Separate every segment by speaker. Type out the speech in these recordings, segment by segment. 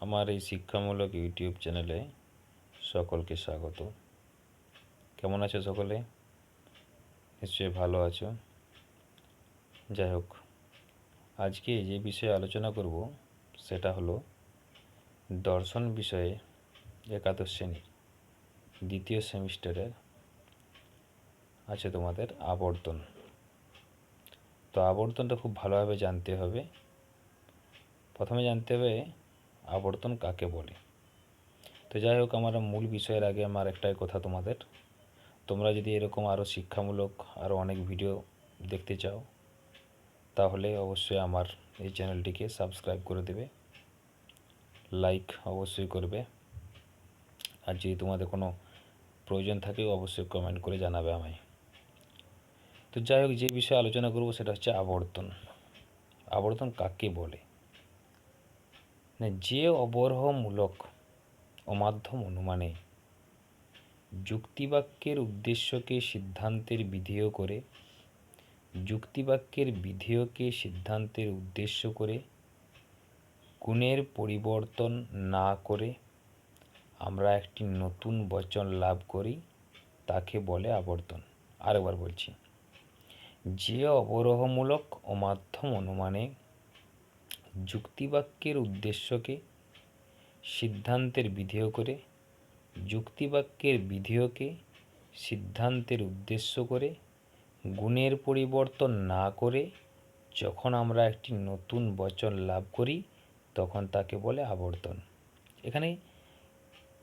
Speaker 1: আমার এই শিক্ষামূলক ইউটিউব চ্যানেলে সকলকে স্বাগত। কেমন আছো সকলে? নিশ্চয়ই ভালো আছো। যাই হোক, আজকে যে বিষয়ে আলোচনা করব সেটা হলো দর্শন বিষয়ে একাদশ শ্রেণির দ্বিতীয় সেমিস্টারের আছে তোমাদের আবর্তন। তো আবর্তনটা খুব ভালোভাবে জানতে হবে। প্রথমে জানতে হবে আবর্তন কাকে বলে? তো যাই হোক, আমার মূল বিষয়ের আগে আমার একটাই কথা তোমাদের। তোমরা যদি এরকম আরও শিক্ষামূলক আরও অনেক ভিডিও দেখতে চাও, তাহলে অবশ্যই আমার এই চ্যানেলটিকে সাবস্ক্রাইব করে দেবে। লাইক অবশ্যই করবে। আর যদি তোমাদের কোনো প্রয়োজন থাকে, অবশ্যই কমেন্ট করে জানাবে আমায়। তো যাই হোক, যে বিষয়ে আলোচনা করব, সেটা হচ্ছে আবর্তন। আবর্তন কাকে বলে? যে অবরহমূলক অমাধ্যম অনুমানে যুক্তিবাক্যের উদ্দেশ্যকে সিদ্ধান্তের বিধেয় করে, যুক্তিবাক্যের বিধেয়কে সিদ্ধান্তের উদ্দেশ্য করে, গুণের পরিবর্তন না করে আমরা একটি নতুন বচন লাভ করি, তাকে বলে আবর্তন। আরেকবার বলছি, যে অবরোহমূলক অমাধ্যম অনুমানে যুক্তিবাক্যের উদ্দেশ্যকে সিদ্ধান্তের বিধেয় করে, যুক্তিবাক্যের বিধেয়কে সিদ্ধান্তের উদ্দেশ্য করে, গুণের পরিবর্তন না করে যখন আমরা একটি নতুন বচন লাভ করি, তখন তাকে বলে আবর্তন। এখানে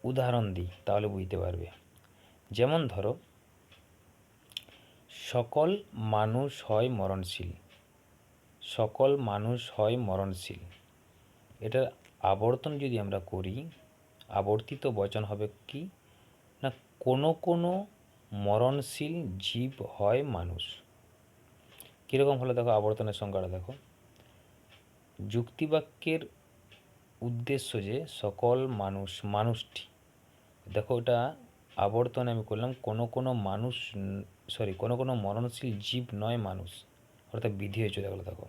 Speaker 1: উদাহরণ দিই, তাহলে বুঝতে পারবে। যেমন ধরো, সকল মানুষ হয় মরণশীল। সকল মানুষ হয় মরণশীল। এটার আবর্তন যদি আমরা করি, আবর্তিত বচন হবে কি? না, কোনো কোনো মরণশীল জীব হয় মানুষ। কীরকম হলো দেখো আবর্তনের সংজ্ঞাটা দেখো। যুক্তিবাক্যের উদ্দেশ্য যে সকল মানুষ, মানুষটি। দেখো ওটা আবর্তনে আমি করলাম, কোনো কোনো মানুষ সরি কোনো কোনো মরণশীল জীব নয় মানুষ। অর্থাৎ বিধি হয়েছে দেখো দেখো।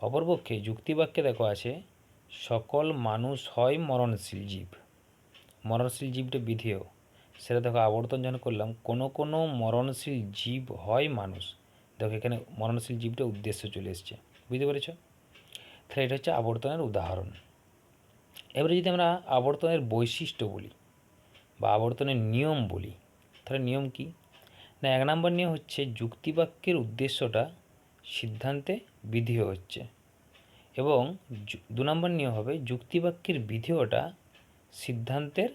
Speaker 1: অপরপক্ষে যুক্তিবাক্যে দেখো আছে, সকল মানুষ হয় মরণশীল জীব। মরণশীল জীবটা বিধেয়। সেটা দেখো আবর্তন যখন করলাম, কোনো কোনো মরণশীল জীব হয় মানুষ। দেখো এখানে মরণশীল জীবটা উদ্দেশ্য চলে এসছে। বুঝতে পেরেছ? তাহলে এটা হচ্ছে আবর্তনের উদাহরণ। এবারে যদি আমরা আবর্তনের বৈশিষ্ট্য বলি বা আবর্তনের নিয়ম বলি, তাহলে নিয়ম কি? না, এক নম্বর নিয়ম হচ্ছে যুক্তিবাক্যের উদ্দেশ্যটা সিদ্ধান্তে বিধেয় হচ্ছে এবং দু নম্বর নিয়ম হবে যুক্তিবাক্যের বিধেয়টা সিদ্ধান্তের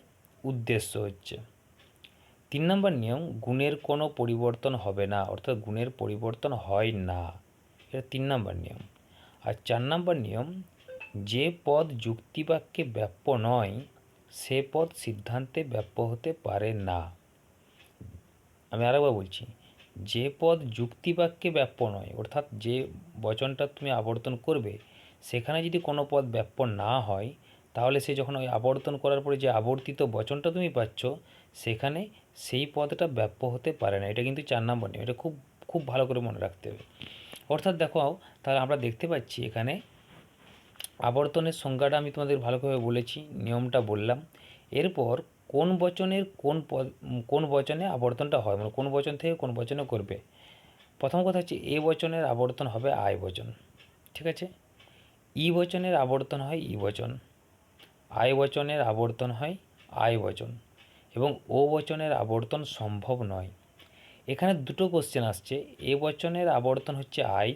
Speaker 1: উদ্দেশ্য হচ্ছে। তিন নম্বর নিয়ম গুণের কোনো পরিবর্তন হবে না, অর্থাৎ গুণের পরিবর্তন হয় না। এটা তিন নম্বর নিয়ম। আর চার নম্বর নিয়ম যে পদ যুক্তিবাক্যে ব্যাপ্য নয়, সে পদ সিদ্ধান্তে ব্যাপ্য হতে পারে না। আমি আরেকবার বলছি যে পদ যুক্তিবাক্যে ব্যাপ্য নয়, অর্থাৎ যে বচনটা তুমি আবর্তন করবে, সেখানে যদি কোনো পদ ব্যাপ্য না হয়, তাহলে সে যখন ওই আবর্তন করার পরে যে আবর্তিত বচনটা তুমি পাচ্ছ, সেখানে সেই পদটা ব্যাপ্য হতে পারে না। এটা কিন্তু চার নম্বর নিয়ম, এটা খুব খুব ভালো করে মনে রাখতে হবে। অর্থাৎ দেখো, তাহলে আমরা দেখতে পাচ্ছি এখানে আবর্তনের সংজ্ঞাটা আমি তোমাদের ভালোভাবে বলেছি, নিয়মটা বললাম। এরপর কোন বচনের কোন কোন বচনে আবর্তনটা হয়? মানে কোন বচন থেকে কোন বচনে করবে? প্রথম কথা হচ্ছে এ বচনের আবর্তন হবে আয় বচন, ঠিক আছে? ই বচনের আবর্তন হয় ই বচন, আয় বচনের আবর্তন হয় আয় বচন এবং ও বচনের আবর্তন সম্ভব নয়। এখানে দুটো কোশ্চেন আসছে। এ বচনের আবর্তন হচ্ছে আয়,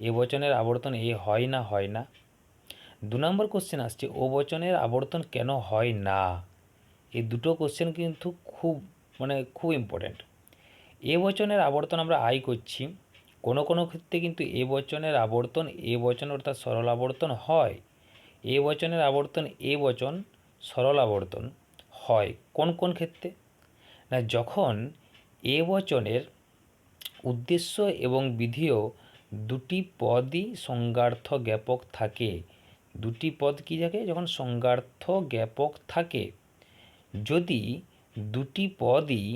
Speaker 1: এ বচনের আবর্তন এ হয় না হয় না। দু নম্বর কোশ্চেন আসছে, ও বচনের আবর্তন কেন হয় না? এই দুটো কোশ্চেন কিন্তু খুব মানে খুব ইম্পর্ট্যান্ট এ বচনের আবর্তন আমরা আয় করছি, কোনো কোনো ক্ষেত্রে কিন্তু এ বচনের আবর্তন, এ বচন অর্থাৎ সরল আবর্তন হয়। এ বচনের আবর্তন, এ বচন সরল আবর্তন হয় কোন কোন ক্ষেত্রে? না, যখন এ বচনের উদ্দেশ্য এবং বিধিও দুটি পদই সংজ্ঞার্থ জ্ঞাপক থাকে, দুটি পদ কী থাকে? যখন সংজ্ঞার্থ জ্ঞাপক থাকে যদি দুটি পদই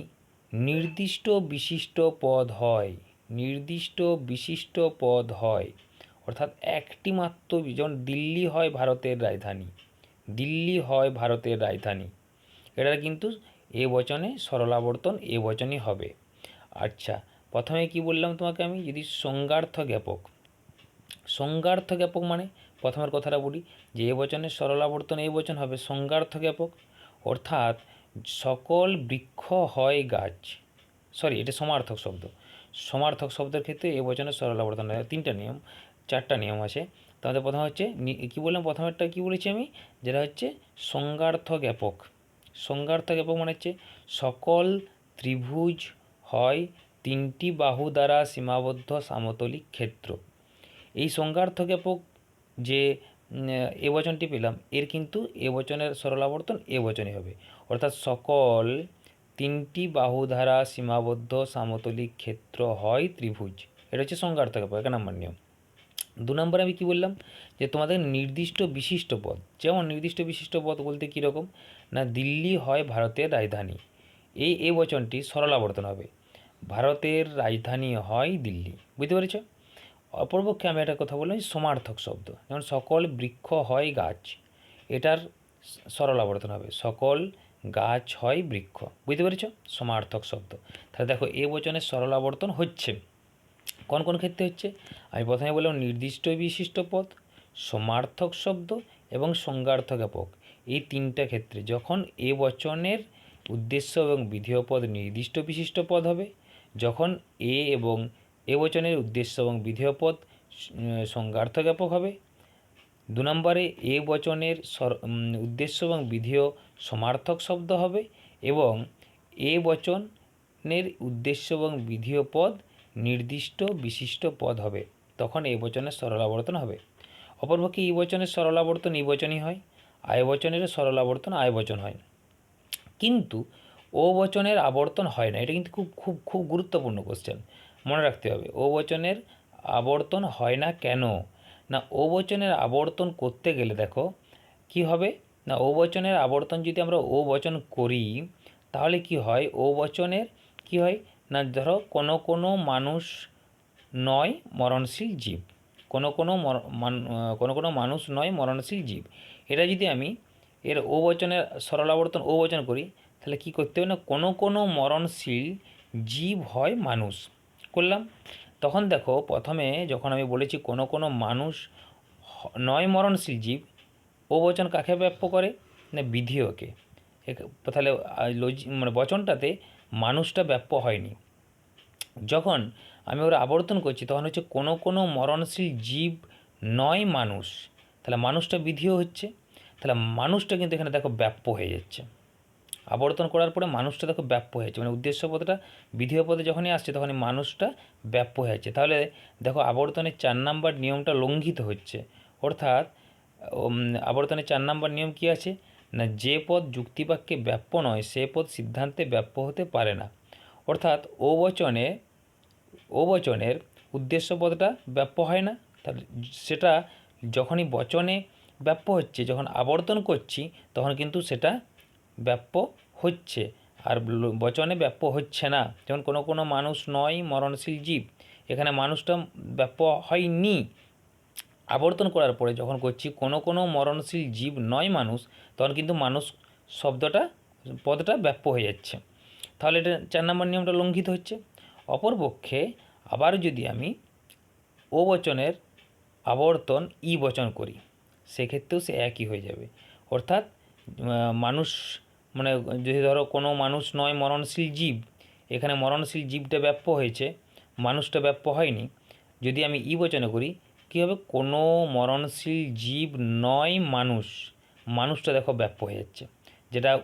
Speaker 1: নির্দিষ্ট বিশিষ্ট পদ হয়, নির্দিষ্ট বিশিষ্ট পদ হয়, অর্থাৎ একটি মাত্র যেমন দিল্লি হয় ভারতের রাজধানী, দিল্লি হয় ভারতের রাজধানী এটা কিন্তু এ বচনে সরলাবর্তন এ বচনই হবে। আচ্ছা প্রথমে কি বললাম তোমাকে আমি? যদি সংজ্ঞার্থ জ্ঞাপক সংজ্ঞার্থ জ্ঞাপক মানে প্রথমের কথাটা বলি, যে এ বচনের সরলাবর্তন এই বচন হবে, সংজ্ঞার্থ জ্ঞাপক অর্থাৎ সকল বৃক্ষ হয় গাছ। সরি এটা সমার্থক শব্দ। সমার্থক শব্দের ক্ষেত্রে এ বচনের সরলাবর্তন তিনটা নিয়ম, চারটা নিয়ম আছে। তাদের প্রথম হচ্ছে কি বললাম প্রথমেরটা কি বলেছি আমি? যেটা হচ্ছে সংজ্ঞার্থ জ্ঞাপক সংজ্ঞার্থ জ্ঞাপক মানে হচ্ছে সকল ত্রিভুজ হয় তিনটি বাহু দ্বারা সীমাবদ্ধ সামতলিক ক্ষেত্র। এই সংজ্ঞার্থ জ্ঞাপক যে এ বচনটি পেলাম। এর কিন্তু এ বচনের সরলাবর্তন এ বচনই হবে। অর্থাৎ সকল তিনটি বাহু দ্বারা সীমাবদ্ধ সামতলিক ক্ষেত্র হয় ত্রিভুজ। এটা হচ্ছে সংজ্ঞার্থ জ্ঞাপক এক নম্বর নিয়ম। দু নম্বরে আমি কি বললাম? যে তোমাদের নির্দিষ্ট বিশিষ্ট পদ, যেমন নির্দিষ্ট বিশিষ্ট পদ বলতে কীরকম না, দিল্লি হয় ভারতের রাজধানী। এই এ বচনটি সরলাবর্তন হবে। ভারতের রাজধানী হয় দিল্লি। বুঝতে পেরেছ? অপরপক্ষে আমি একটা কথা বললাম সমার্থক শব্দ। যেমন সকল বৃক্ষ হয় গাছ, এটার সরল আবর্তন হবে। সকল গাছ হয় বৃক্ষ। বুঝতে পেরেছ? সমার্থক শব্দ। তাহলে দেখো, এ বচনের সরল আবর্তন হচ্ছে। কোন কোন ক্ষেত্রে হচ্ছে? আমি প্রথমে বললাম নির্দিষ্ট বিশিষ্ট পদ, সমার্থক শব্দ এবং সংজ্ঞার্থ জ্ঞাপক এই তিনটা ক্ষেত্রে যখন এ বচনের উদ্দেশ্য এবং বিধেয় পদ নির্দিষ্ট বিশিষ্ট পদ হবে, যখন এ এবং এ বচনের উদ্দেশ্য এবং বিধেয় পদ উম, হবে। দু নম্বরে এ বচনের উদ্দেশ্য এবং বিধেয় সমার্থক শব্দ হবে এবং এ বচনের উদ্দেশ্য এবং বিধেয় পদ নির্দিষ্ট বিশিষ্ট পদ হবে। তখন এ বচনের সরলাবর্তন হবে। অপরপক্ষে ই বচনের সরলাবর্তন ই বচনই হয় আয় বচনের সরলাবর্তন আয় বচন হয়। কিন্তু ও বচনের আবর্তন হয় না। এটা কিন্তু খুব খুব খুব গুরুত্বপূর্ণ কোশ্চেন মনে রাখতে হবে ও বচনের আবর্তন হয় না কেন? না ও বচনের আবর্তন করতে গেলে দেখো কি হবে? না ও বচনের আবর্তন যদি আমরা ও বচন করি, তাহলে কি হয়? ও বচনের কি হয়? না, ধরো কোনো কোনো মানুষ নয় মরণশীল জীব। কোনো কোনো কোনো কোনো মানুষ নয় মরণশীল জীব। এটা যদি আমি এর ও বচনের সরল আবর্তন ও বচন করি, তাহলে কি করতে হবে? না, কোনো কোনো মরণশীল জীব হয় মানুষ। করলাম। তখন দেখো প্রথমে যখন আমি বলেছি কোনো কোনো মানুষ নয় মরণশীল জীব, ও বচন কাকে ব্যাপ্য করে? না বিধিওকে তাহলে মানে বচনটাতে মানুষটা ব্যাপ্য হয়নি। যখন আমি ওরা আবর্তন করছি, তখন হচ্ছে কোনো কোনো মরণশীল জীব নয় মানুষ। তাহলে মানুষটা বিধিও হচ্ছে। তাহলে মানুষটা কিন্তু এখানে দেখো ব্যাপ্য হয়ে যাচ্ছে। আবর্তন করার পরে মানুষটা দেখো ব্যাপ্য হয়ে যাচ্ছে। মানে উদ্দেশ্য পদটা বিধেয় পদে যখনই আসছে তখনই মানুষটা ব্যাপ্য হয়ে যাচ্ছে। তাহলে দেখো আবর্তনের চার নাম্বার নিয়মটা লঙ্ঘিত হচ্ছে। অর্থাৎ আবর্তনের চার নাম্বার নিয়ম কি আছে? না, যে পদ যুক্তিবাক্যে ব্যাপ্য নয়, সে পদ সিদ্ধান্তে ব্যাপ্য হতে পারে না। অর্থাৎ ও বচনে ও বচনের উদ্দেশ্য পদটা ব্যাপ্য হয় না। তাহলে সেটা যখনই বচনে ব্যাপ্য হচ্ছে, যখন আবর্তন করছি, তখন কিন্তু সেটা ব্যাপ্য হচ্ছে। আর বচনে ব্যাপ্য হচ্ছে না। যেমন কোনো কোনো মানুষ নয়, মরণশীল জীব। এখানে মানুষটা ব্যাপ্য হয়নি। আবর্তন করার পরে যখন করছি, কোনো কোনো মরণশীল জীব নয় মানুষ, তখন কিন্তু মানুষ শব্দটা, পদটা ব্যাপ্য হয়ে যাচ্ছে। তাহলে এটা চার নম্বর নিয়মটা লঙ্ঘিত হচ্ছে। অপরপক্ষে আবার যদি আমি ও বচনের আবর্তন ই বচন করি, সেক্ষেত্রেও সে একই হয়ে যাবে। অর্থাৎ মানুষ মানে যদি ধরো কোনো মানুষ নয় মরণশীল জীব, এখানে মরণশীল জীবটা ব্যাপ্য হয়েছে, মানুষটা ব্যাপ্য হয়নি। যদি আমি ই বচনে করি, কী হবে? কোনো মরণশীল জীব নয় মানুষ, মানুষটা দেখো ব্যাপ্য হয়ে যাচ্ছে। যেটা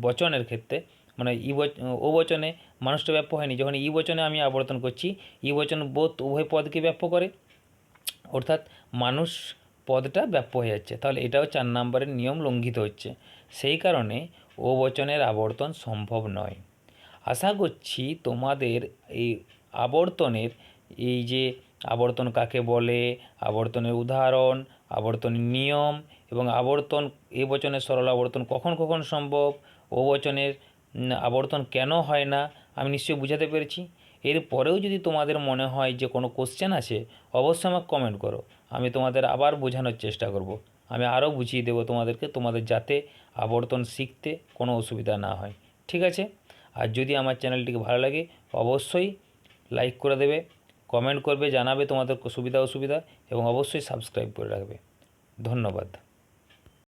Speaker 1: বচনের ক্ষেত্রে মানে ই ও বচনে মানুষটা ব্যাপ্য হয়নি। যখন ই বচনে আমি আবর্তন করছি, ই বচন বোধ উভয় পদকে ব্যাপ্য করে। অর্থাৎ মানুষ পদটা ব্যাপ্য হয়ে যাচ্ছে। তাহলে এটাও চার নম্বরের নিয়ম লঙ্ঘিত হচ্ছে। সেই কারণে ও বচনের আবর্তন সম্ভব নয়। আশা করছি তোমাদের এই আবর্তনের, এই যে আবর্তন কাকে বলে, আবর্তনের উদাহরণ, আবর্তনের নিয়ম এবং আবর্তন, এ বচনের সরল আবর্তন কখন কখন সম্ভব, ও বচনের আবর্তন কেন হয় না, আমি নিশ্চয়ই বুঝাতে পেরেছি। এর পরেও যদি তোমাদের মনে হয় যে কোনো কোশ্চেন আছে অবশ্যই আমাকে কমেন্ট করো। আমি তোমাদের আবার বোঝানোর চেষ্টা করব। আমি আরও বুঝিয়ে দেবো তোমাদেরকে, তোমাদের যাতে আবর্তন শিখতে কোনো অসুবিধা না হয়। ঠিক আছে? আর যদি আমার চ্যানেলটিকে ভালো লাগে, অবশ্যই লাইক করে দেবে, কমেন্ট করবে, জানাবে তোমাদের সুবিধা অসুবিধা, এবং অবশ্যই সাবস্ক্রাইব করে রাখবে। ধন্যবাদ।